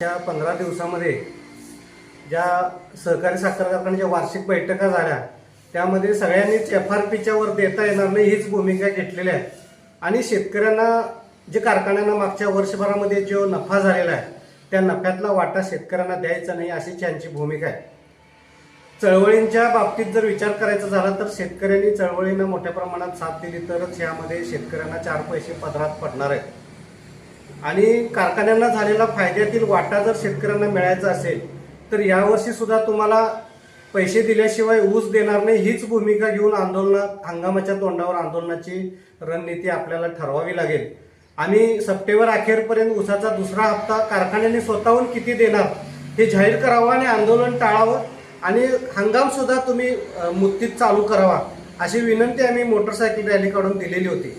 त्या पंधरा दिवसामध्ये ज्या सहकारी साखर कारखान्याच्या वार्षिक बैठका झाल्या त्यामध्ये सगळ्यांनीच एफ आर पीच्या वर देता येणार नाही हीच भूमिका घेतलेली आहे. आणि शेतकऱ्यांना जे कारखान्यांना मागच्या वर्षभरामध्ये जो नफा झालेला आहे त्या नफ्यातला वाटा शेतकऱ्यांना द्यायचा नाही अशीच यांची भूमिका आहे. चळवळींच्या बाबतीत जर विचार करायचा झाला तर शेतकऱ्यांनी चळवळींना मोठ्या प्रमाणात साथ दिली तरच यामध्ये शेतकऱ्यांना चार पैसे पदरात पडणार आहेत. आणि कारखान्यांना झालेला फायद्यातील वाटा जर शेतकऱ्यांना मिळायचा असेल तर यावर्षी सुद्धा तुम्हाला पैसे दिल्याशिवाय ऊस देणार नाही हीच भूमिका घेऊन आंदोलनात हंगामाच्या तोंडावर आंदोलनाची रणनीती आपल्याला ठरवावी लागेल. आणि सप्टेंबर अखेरपर्यंत ऊसाचा दुसरा हप्ता कारखान्यांनी स्वतःहून किती देणार हे जाहीर करावं आणि आंदोलन टाळावं आणि हंगाम सुद्धा तुम्ही मुक्तीत चालू करावा अशी विनंती आम्ही मोटरसायकल रॅलीकडून दिलेली होती.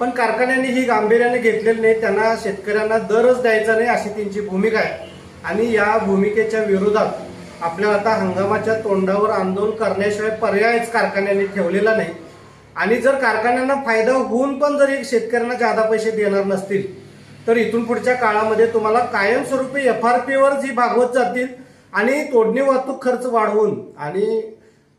पण कारखान्यांनी ही गांभीर्याने घेतलेली नाही त्यांना शेतकऱ्यांना दरच द्यायचा नाही अशी त्यांची भूमिका आहे. आणि या भूमिकेच्या विरोधात आपल्याला आता हंगामाच्या तोंडावर आंदोलन करण्याशिवाय पर्यायच कारखान्यांनी ठेवलेला नाही. आणि जर कारखान्यांना फायदा होऊन पण जरी शेतकऱ्यांना जादा पैसे देणार नसतील तर इथून पुढच्या काळामध्ये तुम्हाला कायमस्वरूपी एफ आर पीवर जी भागवत जातील आणि तोडणी वाहतूक खर्च वाढवून आणि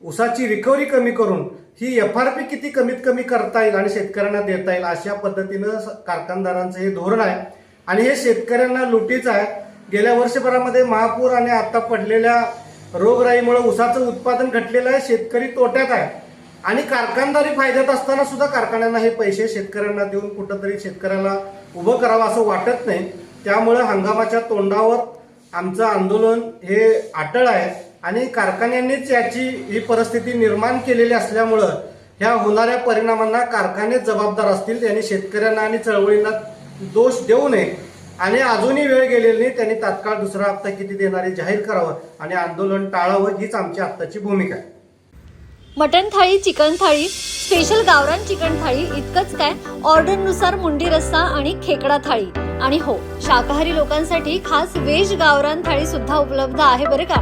ऊसाची रिकव्हरी कमी करून ही एफ आर पी किती कमीत कमी करता येईल आणि शेतकऱ्यांना देता येईल अशा पद्धतीनं स- कारखानदारांचं हे धोरण आहे. आणि हे शेतकऱ्यांना लुटीच आहे. गेल्या वर्षभरामध्ये महापूर आणि आता पडलेल्या रोगराईमुळे ऊसाचं उत्पादन घटलेलं आहे. शेतकरी तोट्यात आहे. आणि कारखानदारी फायद्यात असताना सुद्धा कारखान्यांना हे पैसे शेतकऱ्यांना देऊन कुठंतरी शेतकऱ्याला उभं करावं असं वाटत नाही. त्यामुळं हंगामाच्या तोंडावर आमचं आंदोलन हे अटळ आहे. आणि कारखान्यांनीच याची ही परिस्थिती निर्माण केलेली असल्यामुळं ह्या होणाऱ्या परिणामांना कारखानेच जबाबदार असतील त्यांनी शेतकऱ्यांना आणि चळवळींना दोष देऊ नये. आणि अजूनही वेळ गेलेली नाही त्यांनी तात्काळ दुसरा हप्ता किती देणारे जाहीर करावं आणि आंदोलन टाळावं हीच आमची आत्ताची भूमिका आहे. Mutton thali chicken thali special गावरान चिकन थाळी इतकंच काय? ऑर्डरनुसार मुंडी रस्सा आणि खेकडा थाळी. आणि हो शाकाहारी लोकांसाठी खास वेज गावरान थाळी सुद्धा उपलब्ध आहे बरं का?